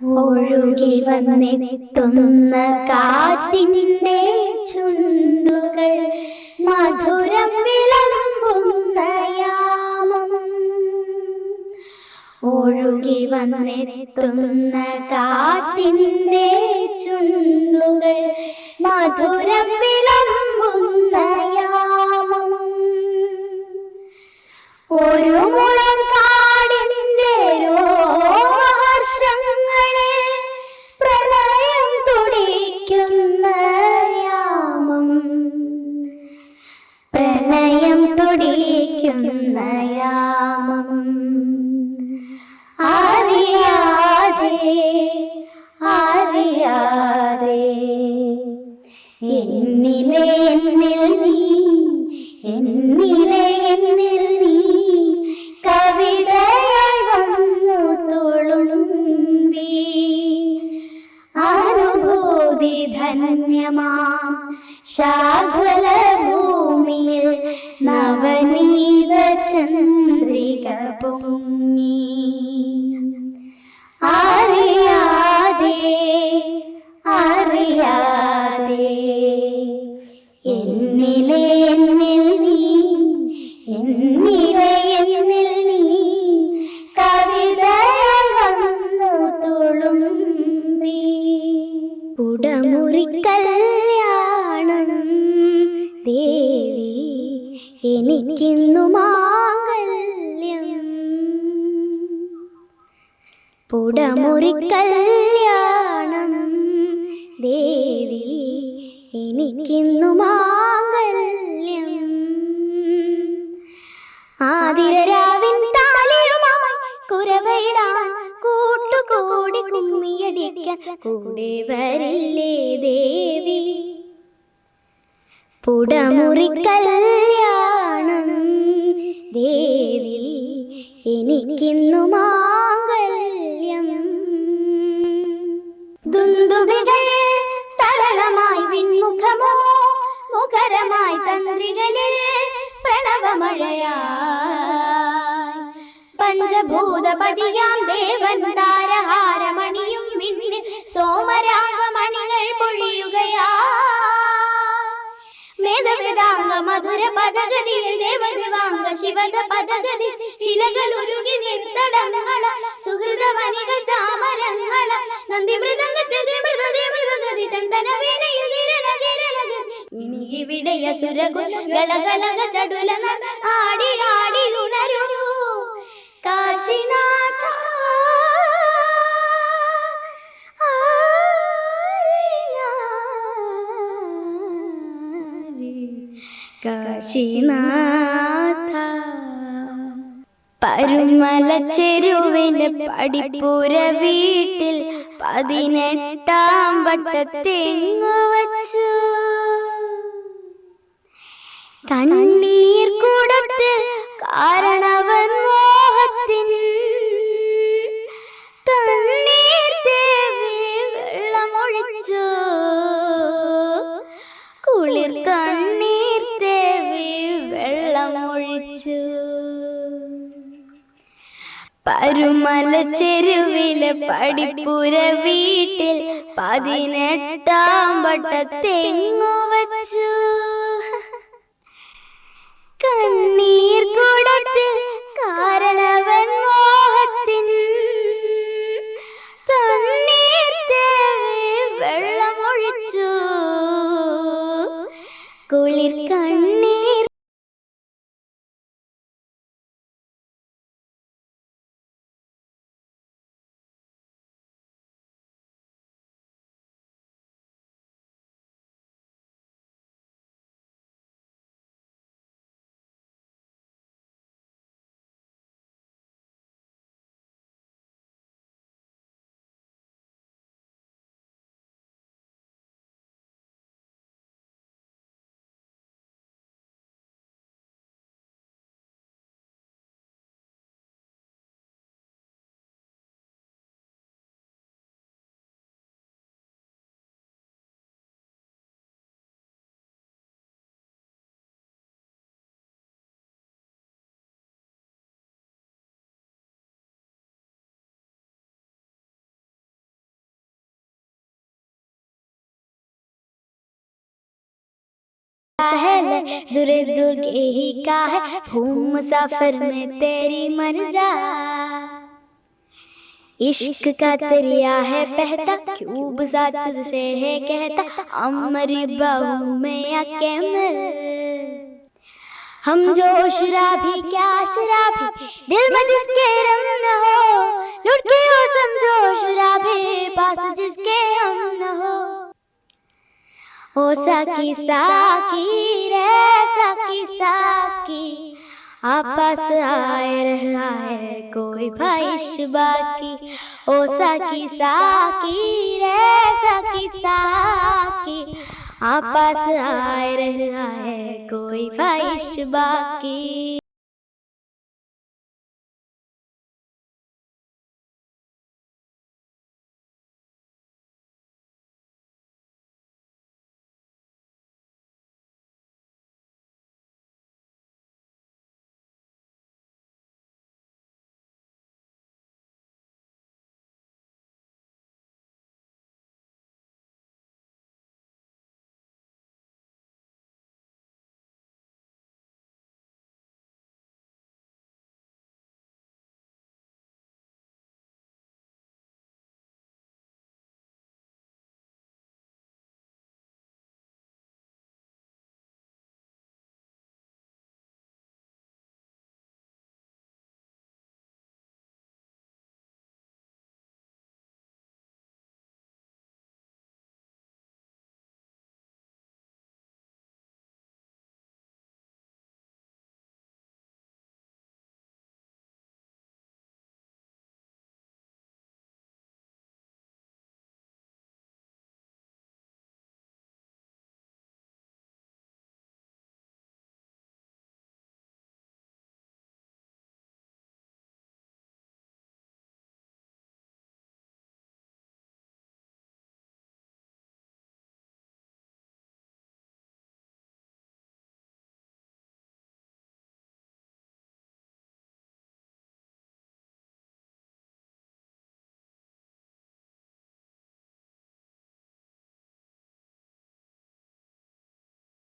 ഒഴുകി വന്നെത്തുന്ന കാറ്റിന്റെ ചുണ്ടുകൾ മധുരം വിളമ്പുന്ന ഒഴുകി വന്നെത്തുന്ന കാറ്റിന്റെ ചുണ്ടുകൾ മധുരം തുടിക്കുന്ന യാമം. അറിയാതെ അറിയാതെ എന്നിലെ എന്നിൽ നീ എന്നിലെ എന്നിൽ ചന്ദ്രിക പൊങ്ങി പുടമുറി കല്യാണം ദേവി എനിക്കിന്നു മാംഗല്യം. ആതിരരാവിൻ താലിയുമായി കുരവയിടാൻ കൂട്ടുകൂടി കുമ്മിയടിക്കാൻ കൂടെ വരില്ലേ ദേവി? പുടമുറി കല്യാണം ദേവി എനിക്കിന്നു മാംഗല്യം തന്ത്രികളിൽ പ്രണവമഴയായി പഞ്ചഭൂതപതിയാം ദേവൻ താരഹാരമണിയും വിണ്ണിൽ സോമരാഗമണികൾ പൊഴിയുകയാ. മേധവേദാംഗ മധുര പദഗതിയിൽ ദേവദേവാംഗ ശിവത പദഗതി ശിലകൾ ഉരുകി നിർത്തടങ്ങള സുഹൃതവനികൾ ചാമരങ്ങള. നന്ദി മൃദംഗത്തിൽ ദേവൃതദേവൃതഗതി ചന്ദന ഇവിടെ അസുരകുൽ ഗളഗളക ചടുല ആടി ആടി ഉണരൂ. കാശിനാഥ കാശിനാഥ. പരുമല ചെരുവിൽ പടിപ്പുര വീട്ടിൽ പതിനെട്ടാം വട്ടത്തെങ്ങു വച്ചു? കണ്ണീർ കൂടത്തിൽ കാരണവൻ മോഹത്തിൻ. തണ്ണീർ ദേവി വെള്ളമൊഴിച്ചു. കുളിർ തണ്ണീർ ദേവി വെള്ളമൊഴിച്ചു. പരുമല ചെരുവിലെ പടിപ്പുര വീട്ടിൽ പതിനെട്ടാം വട്ടത്തെങ്ങു വച്ചു. കണ്ണീർ കൂടത്തിൽ है दूर दूर के ही का है। भूम मुसाफिर में तेरी मर जा इश्क का दरिया है, बहता क्यूब साथ से है, कहता अमरी बाहू में आके मिल हम जो शराबी क्या शराबी दिल में जिसके रंग न हो लुट के हो समझो शराबी पास जिसके हम न हो। ओ साकी साकी रे साकी साकी आपस आए रहा है कोई ख्वाहिश बाकी ओ साकी साकी रे साकी साकी आपस आए रहा है कोई ख्वाहिश बाकी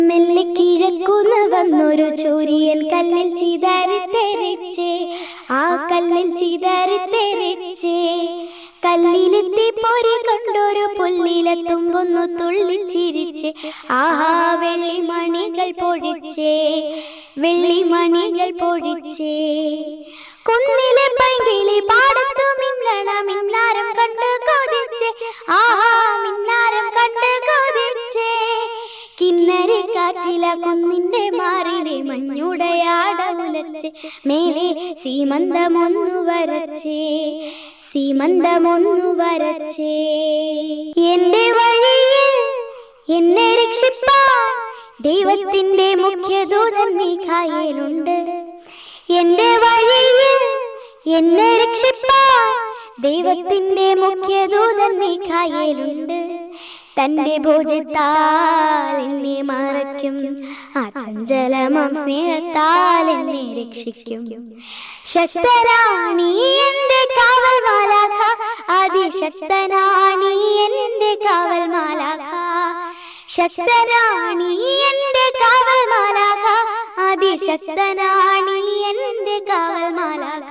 മെല്ലെ കിഴക്കുന്ന വന്നൊരു ചൂരിയൻ കല്ലിൽ ചിതറി തെറിച്ചേ. ആ കല്ലിൽ ചിതറി തെറിച്ചേ. കല്ലിലെത്തി പൊരി കണ്ടൊരു പുല്ലിലെത്തുമ്പൊന്നു തുള്ളിച്ചിരിച്ചേ ആഹാ വെള്ളിമണികൾ പൊഴിച്ചേ. വെള്ളിമണികൾ പൊഴിച്ചേ. കുന്നിലെ പൈകിളി പാടത്തു മിന്നള മിന്നാരം കണ്ട് കൊതിച്ചേ. ആഹാ മിന്നാരം കണ്ട് കൊതിച്ചേ. കിന്നരി കാറ്റില കുന്നിന്റെ മാറിലെ മഞ്ഞുടയാട ഉലച്ച് മേലെ സീമന്തമൊന്നു വരച്ചേ സീമന്തമൊന്നു വരച്ചേ. എന്റെ വഴിയിൽ എന്നെ രക്ഷിപ്പാ ദൈവത്തിന്റെ മുഖ്യദൂതൻ മീഖായേലുണ്ട്. എന്റെ വഴിയിൽ എന്നെ രക്ഷിപ്പാ ദൈവത്തിന്റെ മുഖ്യദൂതൻ മീഖായേലുണ്ട്. തന്റെ ഭോജത്താൽ എന്നെ മറയ്ക്കും. ആ ചഞ്ചലമം സ്നേഹത്താൽ എന്നെ രക്ഷിക്കും. ശക്തരാണി എന്റെ കാവൽ മാലാഖ അതിശക്തനാണി എന്റെ കാവൽ മാലാഖ ശക്തനാണി എന്റെ കാവൽ മാലാഖ അതിശക്തനാണി എന്റെ കാവൽ മാലാഖ